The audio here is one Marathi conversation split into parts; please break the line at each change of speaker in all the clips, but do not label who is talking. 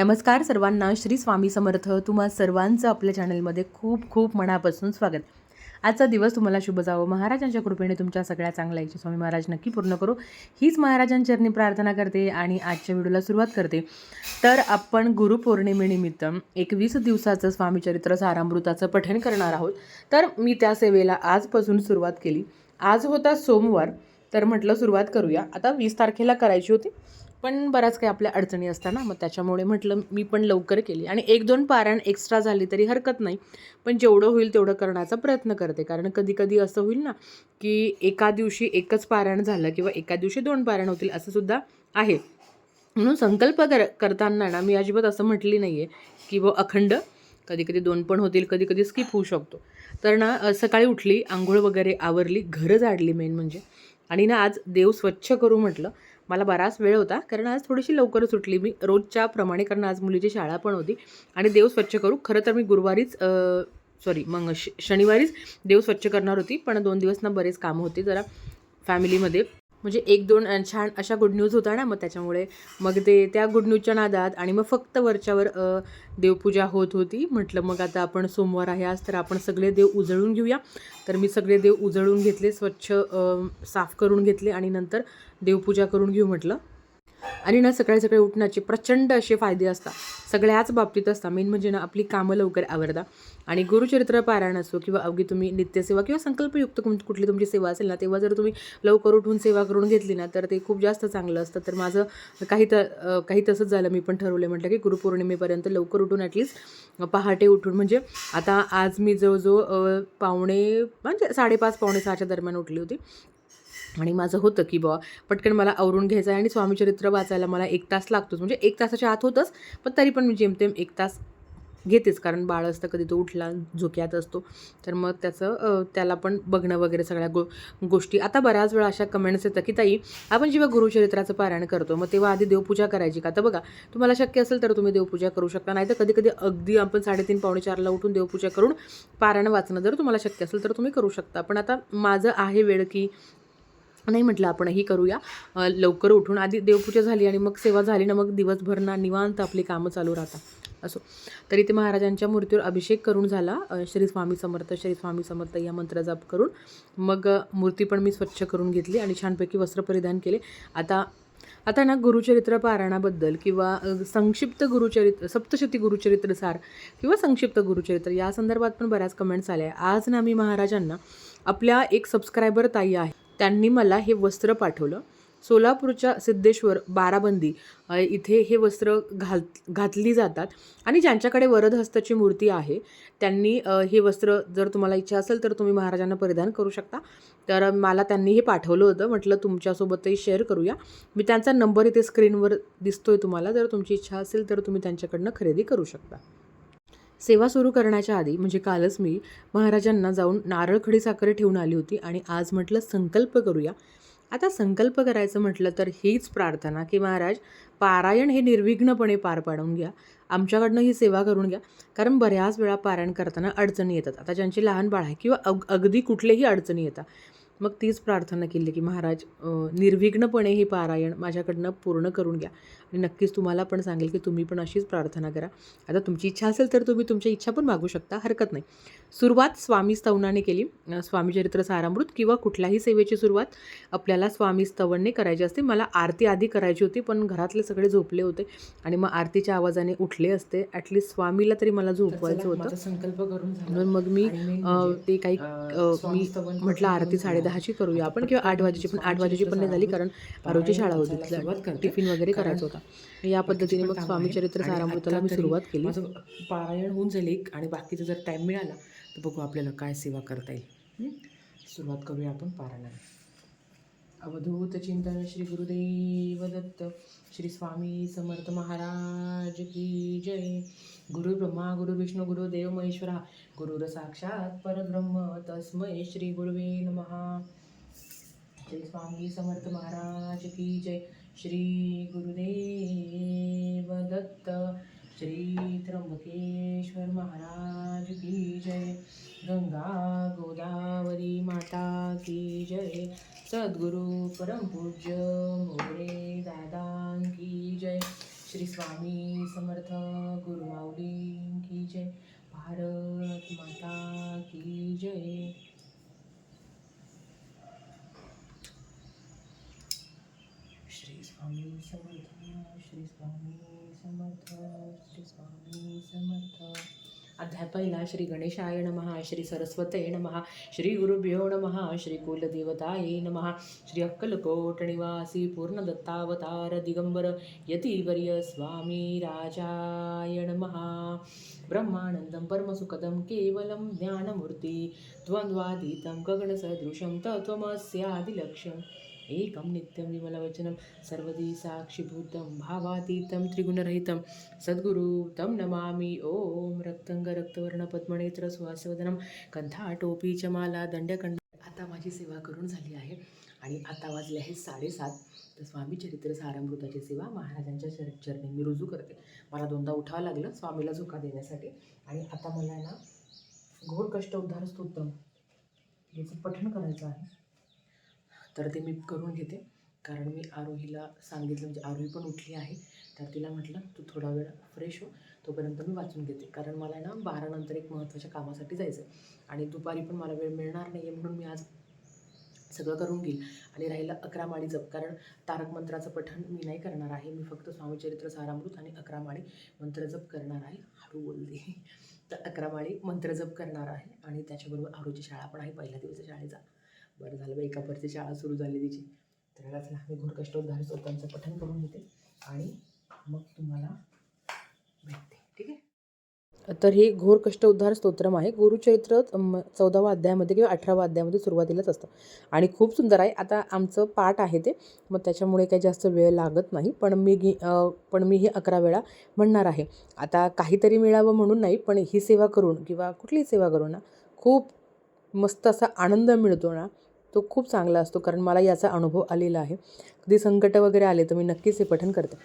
नमस्कार सर्वांना श्री स्वामी समर्थ. तुम्हा सर्वांचं आपल्या चॅनलमध्ये खूप खूप मनापासून स्वागत. आजचा दिवस तुम्हाला शुभ जावं. महाराजांच्या कृपेने तुमच्या सगळ्या चांगल्या इच्छा स्वामी महाराज नक्की पूर्ण करू. हीच महाराजांचरणी प्रार्थना करते आणि आजच्या व्हिडिओला सुरुवात करते. तर आपण गुरुपौर्णिमेनिमित्त एकवीस दिवसाचं स्वामीचरित्र सारामृताचं पठण करणार आहोत. तर मी त्या सेवेला आजपासून सुरुवात केली. आज होता सोमवार तर म्हटलं सुरुवात करूया. आता वीस तारखेला करायची होती. पण बऱ्याच काही आपल्या अडचणी असतात ना मग त्याच्यामुळे म्हटलं मी पण लवकर केली. आणि एक दोन पारायण एक्स्ट्रा झाली तरी हरकत नाही. पण जेवढं होईल तेवढं करण्याचा प्रयत्न करते. कारण कधी कधी असं होईल ना की एका दिवशी एकच पारायण झालं किंवा एका दिवशी दोन पारायण होतील असं सुद्धा आहे. म्हणून संकल्प कर करताना ना मी अजिबात असं म्हटली नाही आहे की व अखंड कधी कधी दोन पण होतील कधी कधी स्किप होऊ शकतो. तर ना सकाळी उठली आंघोळ वगैरे आवरली घरं झाडली मेन म्हणजे. आणि ना आज देव स्वच्छ करू म्हटलं मला बराच वेळ होता कारण आज थोडीशी लवकरच सुटली मी. रोजच्या प्रमाणे कारण आज मुलीची शाळा पण होती. आणि देव स्वच्छ करू. खरं तर मी गुरुवारीच सॉरी मग श शनिवारीच देव स्वच्छ करणार होती. पण दोन दिवस ना बरेच कामं होते जरा फॅमिलीमध्ये म्हणजे एक दोन छान अशा गुड न्यूज होता ना मग त्याच्यामुळे मग ते त्या गुड न्यूजच्या नादात आणि मग फक्त वरच्यावर देवपूजा होत होती. म्हटलं मग आता आपण सोमवार आहे आज तर आपण सगळे देव उजळून घेऊया. तर मी सगळे देव उजळून घेतले स्वच्छ साफ करून घेतले आणि नंतर देवपूजा करून घेऊ म्हटलं. आणि ना सकाळी सकाळी उठण्याचे प्रचंड असे फायदे असतात. सगळ्याच बाबतीत असतात. मेन म्हणजे ना आपली कामं लवकर आवरता आणि गुरुचरित्र पारायण असो किंवा अवघी तुम्ही नित्यसेवा किंवा संकल्पयुक्त कुठली तुमची सेवा असेल ना तेव्हा जर तुम्ही लवकर उठून सेवा करून घेतली ना तर ते खूप जास्त चांगलं असतं. तर माझं काही त काही तसंच झालं. मी पण ठरवलं म्हटलं की गुरुपौर्णिमेपर्यंत लवकर उठून ॲटलीस्ट पहाटे उठून. म्हणजे आता आज मी जवळजवळ पावणे म्हणजे साडेपाच पावणे सहाच्या दरम्यान उठली होती. आणि माझं होतं की बा पटकन मला आवरून घ्यायचं आहे आणि स्वामीचरित्र वाचायला मला एक तास लागतोच. म्हणजे एक तासाच्या आत होतंच पण तरी पण मी जेमतेम एक तास घेतेच. कारण बाळ असतं कधी तो उठला झोक्यात असतो. तर मग त्याचं त्याला पण बघणं वगैरे सगळ्या गो गोष्टी. आता बऱ्याच वेळा अशा कमेंट्स येतात की ताई आपण जेव्हा गुरुचरित्राचं पारायण करतो मग तेव्हा आधी देवपूजा करायची का? तर बघा तुम्हाला शक्य असेल तर तुम्ही देवपूजा करू शकता. नाही तर कधी कधी अगदी आपण साडेतीन पावणे चारला उठून देवपूजा करून पारायण वाचणं जर तुम्हाला शक्य असेल तर तुम्ही करू शकता. पण आता माझं आहे वेळ की नाही म्हटलं आपणही करूया. लवकर उठून आधी देवपूजा झाली आणि मग सेवा झाली ना मग दिवसभर ना निवांत आपली कामं चालू राहतात. असो. तरी ते महाराजांच्या मूर्तीवर अभिषेक करून झाला. श्री स्वामी समर्थ श्री स्वामी समर्थ या मंत्र जप करून. मग मूर्ती पण मी स्वच्छ करून घेतली आणि छानपैकी वस्त्र परिधान केले. आता आता ना गुरुचरित्र पारायणाबद्दल किंवा संक्षिप्त गुरुचरित्र सप्तशती गुरुचरित्र सार किंवा संक्षिप्त गुरुचरित्र या संदर्भात पण बऱ्याच कमेंट्स आल्या. आज ना मी महाराजांना आपल्या एक सबस्क्रायबर ताई आहे. त्यांनी मला हे वस्त्र पाठवलं. सोलापूरच्या सिद्धेश्वर बाराबंदी इथे हे वस्त्र घाल घातली जातात. आणि ज्यांच्याकडे वरदहस्ताची मूर्ती आहे त्यांनी हे वस्त्र जर तुम्हाला इच्छा असेल तर तुम्ही महाराजांना परिधान करू शकता. तर मला त्यांनी हे पाठवलं होतं. म्हटलं तुमच्यासोबतही शेअर करूया. मी त्यांचा नंबर इथे स्क्रीनवर दिसतोय तुम्हाला. जर तुमची इच्छा असेल तर तुम्ही त्यांच्याकडनं खरेदी करू शकता. सेवा सुरू करण्याच्या आधी म्हणजे कालच मी महाराजांना जाऊन नारळखडी साखर ठेवून आली होती आणि आज म्हटलं संकल्प करूया. आता संकल्प करायचं म्हटलं तर हीच प्रार्थना की महाराज पारायण हे निर्विघ्नपणे पार पाडून घ्या. आमच्याकडनं ही सेवा करून घ्या. कारण बऱ्याच वेळा पारायण करताना अडचणी येतात. आता ज्यांची लहान बाळ आहे किंवा अग अगदी कुठलेही अडचणी येतात. मग तीच प्रार्थना केली की महाराज निर्विघ्नपणे हे पारायण माझ्याकडनं पूर्ण करून घ्या. आणि नक्कीच तुम्हाला पण सांगेल की तुम्ही पण अशीच प्रार्थना करा. आता तुमची इच्छा असेल तर तुम्ही तुमच्या इच्छा पण मागू शकता हरकत नाही. सुरुवात स्वामी स्तवनाने केली. अं, स्वामी चरित्र सारामृत किंवा कुठल्याही सेवेची सुरुवात आपल्याला स्वामी स्तवनने करायची असते. मला आरती आधी करायची होती पण घरातले सगळे झोपले होते आणि मग आरतीच्या आवाजाने उठले असते. ॲटलिस्ट स्वामीला तरी मला झोपवायचं होतं.
संकल्प करून
मग मी
म्हणजे,
ते काही मी म्हटलं आरती
झालं.
साडेदहाची करूया. आपण किंवा आठ वाजेची पण आठ वाजेची पण नाही झाली कारण आरोची शाळा होती तिला टिफिन वगैरे करायचं होता. या पद्धतीने मग स्वामी चरित्र सारामृताला मी सुरुवात केली.
पारायण होऊन जाईल एक आणि बाकीचं जर टाईम मिळाला तर बघू आपल्याला काय सेवा करता येईल? सुरुवात करूया आपण पारायणाला. अवधूत चिंतन श्री गुरुदेव दत्त श्री स्वामी समर्थ महाराज की जय. गुरु ब्रह्मा गुरु विष्णू गुरु देव महेश्वरा गुरुर साक्षात परब्रह्म. तस्मै श्री गुरुवे नमहा श्री स्वामी समर्थ महाराज की जय. श्री गुरुदेव दत्त श्री त्र्यंबकेश्वर महाराज की जय. गंगा सद्गुरु परमपूज्य मोरे दादांकी जय।
श्री स्वामी समर्थ गुरुमाऊली की जय। भारत माता की जय। श्री स्वामी समर्थ श्री स्वामी समर्थ श्री स्वामी समर्थ। अध्याय पहिला श्री गणेशाय नमः श्री सरस्वते नमः श्री गुरुभ्यो नमः श्री कुलदेवताये नमः श्री अक्कलकोट पूर्णदत्तावतार दिगंबर यतिवर्य स्वामी राजाय नमः। ब्रह्मानन्दं परमसुखदं केवलं ज्ञानमूर्ति द्वन्द्वातीतं गगनसदृशं तत्त्वमस्यादिलक्ष्यम्। एकं नित्यं विमलवचनं सर्वदी साक्षिभूतं भावातीतं त्रिगुणरहितं। सद्गुरु तं नमामि। ॐ रक्तंगरक्तवर्णपद्मनेत्र सुहासवदनं कंठाटोपी च माला दंडकंड आता माझी सेवा करून झाली आहे आणि आता वाजले आहे साडेसात. तर स्वामी चरित्र सारामृताची सेवा महाराजांच्या चर चरणी मी रुजू करते. मला दोनदा उठावं लागलं स्वामीला झोका देण्यासाठी. आणि आता मला ना घोर कष्ट उद्धार स्तोत्रम याचं पठण करायचं आहे. तर ते मी करून घेते. कारण मी आरोहीला सांगितलं म्हणजे आरोही पण उठली आहे. तर तिला म्हटलं तू थोडा वेळ फ्रेश हो. तोपर्यंत मी वाचून घेते. कारण मला ना बारानंतर एक महत्त्वाच्या कामासाठी जायचं आहे आणि दुपारी पण मला वेळ मिळणार नाही आहे म्हणून मी आज सगळं करून घेईल. आणि राहिलं अकरा माळी जप. कारण तारक मंत्राचं पठण मी नाही करणार आहे. मी फक्त स्वामीचरित्र सारामृत आणि अकरा माळी मंत्र जप करणार आहे. हळू बोलते तर अकरा माळी मंत्र जप करणार आहे. आणि त्याच्याबरोबर आरूची शाळा पण आहे. पहिल्या दिवसाच्या शाळेचा. बरं झालं बाई एका परची शाळा सुरू झाली तिची. तर याला चला मी घोर कष्टोद्धार पठण करून घेते आणि मग तुम्हाला भेटते. ठीक आहे?
तर हे घोर कष्ट उद्धार स्तोत्रम आहे. गुरुचरित्र चौदावा अध्यायामध्ये किंवा अठरावा अध्यायामध्ये सुरुवातीलाच असतं. आणि खूप सुंदर आहे. आता आमचं पाठ आहे ते. मग त्याच्यामुळे काही जास्त वेळ लागत नाही. पण मी घे पण मी हे अकरा वेळा म्हणणार आहे. आता काहीतरी मिळावं म्हणून नाही पण ही सेवा करून किंवा कुठलीही सेवा करून ना खूप मस्त असा आनंद मिळतो ना. तो खूप चांगला असतो कारण मला याचा अनुभव आलेला आहे. कधी संकट वगैरे आले तर मी नक्कीच हे पठण करते.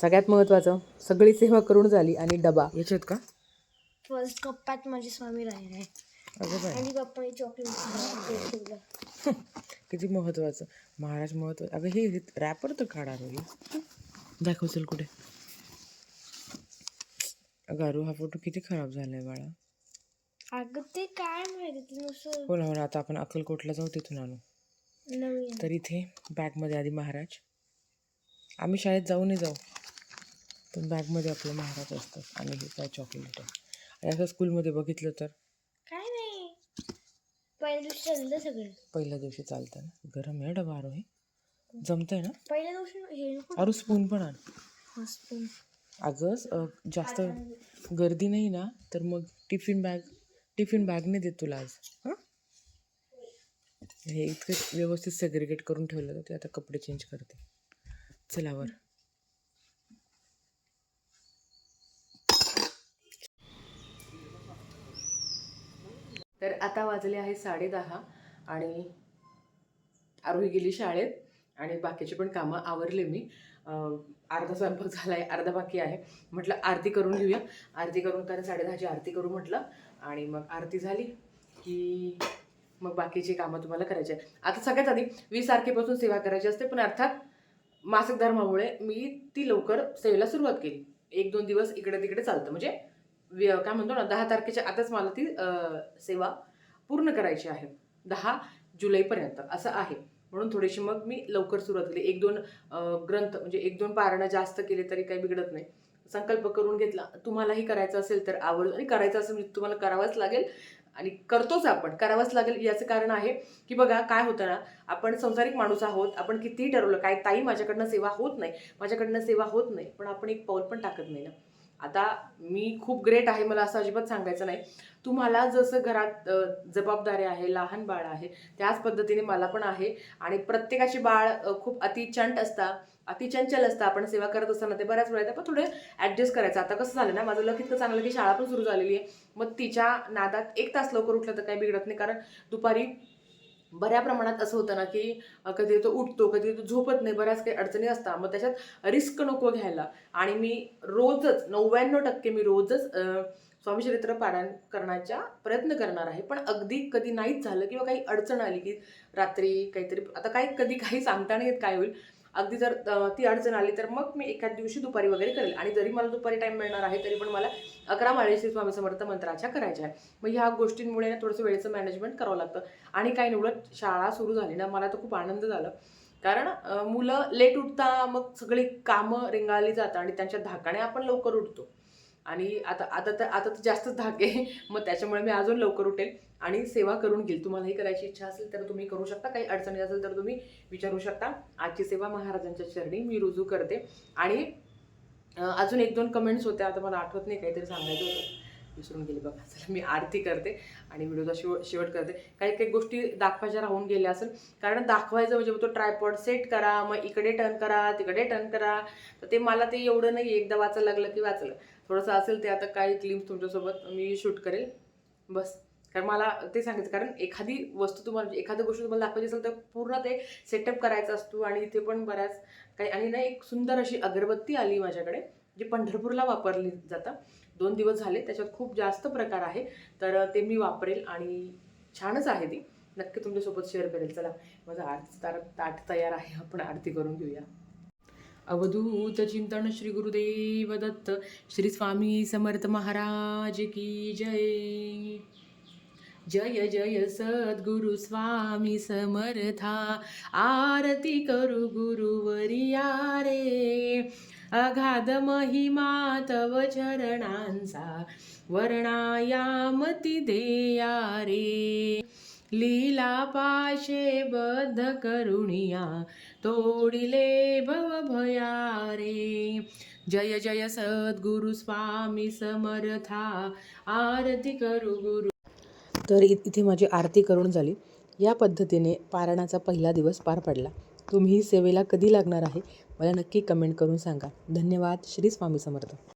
सगळ्यात महत्त्वाचं सगळी सेवा करून झाली आणि डबा.
याच्यात का?
फर्स्ट कप्प्यात माझे स्वामी राहिले. आणि पप्पाने चॉकलेट
किती महत्वाचं महाराज महत्त्व अगं हे रॅपर तर काढा रोही दाखवशील कुठे? अगं अरू हा फोटो किती खराब झालाय बाळा.
अगं ते काय माहिती नुसतं
हो ना हो ना आता आपण अक्कलकोटला जाऊ तिथून आणू.
नवीन.
तर इथे बॅगमध्ये आधी महाराज. आम्ही शाळेत जाऊ नाही जाऊ. पण बॅगमध्ये आपलं महाराज असतात आणि हे काय चॉकलेट आहे. आणि असं स्कूलमध्ये बघितलं तर?
काय नाही. पहिल्या दिवशी चाललं सगळं.
पहिल्या दिवशी चालतं ना? गरम आहे डबा आरोही जमतंय ना?
पहिल्या दिवशी हे नको.
अरू स्पून पण आण.
हॉस्पिटल
अगं अ, जास्त गर्दी नाही ना तर मग टिफिन बॅग टिफिन बॅगने देत तुला आज हां? हे इतकं व्यवस्थित सेग्रिगेट करून ठेवलं तर ते आता कपडे चेंज करते. चलावर तर आता वाजले आहे साडेदहा आणि आरोही गेली शाळेत आणि बाकीचे पण कामं आवरले मी. अर्धा स्वयंपाक झाला आहे अर्धा बाकी आहे. म्हटलं आरती करून घेऊया. आरती करून कारण साडेदहाची आरती करू म्हटलं. आणि मग आरती झाली की मग बाकीची कामं तुम्हाला करायची आहे आता सगळ्यात आधी वीस तारखेपासून सेवा करायची असते पण अर्थात मासिक धर्मामुळे मी ती लवकर सेवेला सुरुवात केली. एक दोन दिवस इकडे तिकडे चालतं. म्हणजे व्य- काय म्हणतो ना दहा तारखेच्या आताच मला ती सेवा पूर्ण करायची आहे. दहा जुलैपर्यंत असं आहे. म्हणून थोडीशी मग मी लवकर सुरुवात केली. एक दोन ग्रंथ म्हणजे एक दोन पारणं जास्त केले तरी काही बिघडत नाही. संकल्प करून घेतला. तुम्हालाही करायचं असेल तर आवड आणि करायचं असेल म्हणजे तुम्हाला करावंच लागेल आणि करतोच आपण. करावंच लागेल याचं कारण आहे की बघा काय होतं ना आपण संसारिक माणूस आहोत आपण कितीही ठरवलं काय ताई माझ्याकडनं सेवा होत नाही माझ्याकडनं सेवा होत नाही पण आपण एक पाऊल पण टाकत नाही ना. आता मी खूप ग्रेट आहे मला असं अजिबात सांगायचं नाही. तुम्हाला जसं घरात जबाबदाऱ्या जबाबदारी आहे लहान बाळ आहे त्याच पद्धतीने मला पण आहे आणि प्रत्येकाची बाळ खूप अतिचंट अतिचंचल असतं. आपण सेवा करत असताना ते बऱ्याच वेळा पण थोडे ॲडजस्ट करायचं. आता कसं झालं ना माझं लक इतकं चांगलं की शाळा पण सुरू झालेली आहे. मग तिच्या नादात एक तास लवकर उठलं तर काही बिघडत नाही. कारण दुपारी बऱ्या प्रमाणात असं होतं ना की कधी तो उठतो कधी तो झोपत नाही. बऱ्याच काही अडचणी असतात. मग त्याच्यात रिस्क नको घ्यायला. आणि मी रोजच नव्याण्णव टक्के मी रोजच स्वामी चरित्र पारायण करण्याचा प्रयत्न करणार आहे. पण अगदी कधी नाहीच झालं किंवा काही अडचण आली की रात्री काहीतरी आता काही कधी काही सांगता नाही येत काय होईल. अगदी जर ती अडचण आली तर मग मी एखाद दिवशी दुपारी वगैरे करेल. आणि जरी मला दुपारी टाईम मिळणार आहे तरी पण मला अकरा माळे स्वामी समर्थ मंत्राच्या करायच्या आहे मग ह्या गोष्टींमुळे ना थोडंसं वेळेचं मॅनेजमेंट करावं लागतं. आणि काही निवडत शाळा सुरू झाली ना मला तर खूप आनंद झाला. कारण मुलं लेट उठता मग सगळी कामं रिंगाळली जातात आणि त्यांच्या धाकाने आपण लवकर उठतो. आणि आता आता तर आता तर जास्तच धाक आहे. मग त्याच्यामुळे मी अजून लवकर उठेल. आणि सेवा करून घेईल. तुम्हालाही करायची इच्छा असेल तर तुम्ही करू शकता. काही अडचणी असेल तर तुम्ही विचारू शकता. आजची सेवा महाराजांच्या चरणी मी रुजू करते. आणि अजून एक दोन कमेंट्स होत्या. आता मला आठवत नाही काहीतरी सांगायचं होतं. विसरून गेले बघा. चला मी आरती करते आणि व्हिडिओचा शेवट शेवट करते. काही काही गोष्टी दाखवायच्या राहून गेल्या असेल. कारण दाखवायचं म्हणजे मग तो ट्रायपॉड सेट करा मग इकडे टर्न करा तिकडे टर्न करा. तर ते मला ते एवढं नाही एकदा वाचायला लागलं की वाचलं. थोडंसं असेल ते आता काही क्लिम्स तुमच्यासोबत मी शूट करेल. बस. कारण मला ते सांगायचं कारण एखादी वस्तू तुम्हाला म्हणजे एखादी गोष्ट तुम्हाला दाखवायची असेल तर पूर्ण ते सेटअप करायचा असतो आणि इथे पण बऱ्याच काही आणि ना एक सुंदर अशी अगरबत्ती आली माझ्याकडे जी पंढरपूरला वापरली जातं. दोन दिवस झाले त्याच्यात खूप जास्त प्रकार आहे तर ते मी वापरेल आणि छानच आहे ती. नक्की तुमच्यासोबत शेअर करेल. चला माझा आरती तार ताट तयार आहे आपण आरती करून घेऊया. अवधूत चिंतन श्री गुरुदेव दत्त श्री स्वामी समर्थ महाराज की जय. जय जय सद्गुरु स्वामी समर्था. आरती करू गुरुवरिया रे अगाध महिमा तव चरणांचा वर्णायामती देया रे. लीला पाशे बद्ध करुणिया तोडिले भव भया रे. जय जय सद्गुरु स्वामी समर्था. आरती करू गुरु तर इथे माझी आरती करून झाली. या पद्धतीने पारायणाचा पहिला दिवस पार पडला. तुम्ही सेवेला कधी लागणार आहे? मला नक्की कमेंट करून सांगा. धन्यवाद. श्री स्वामी समर्थ.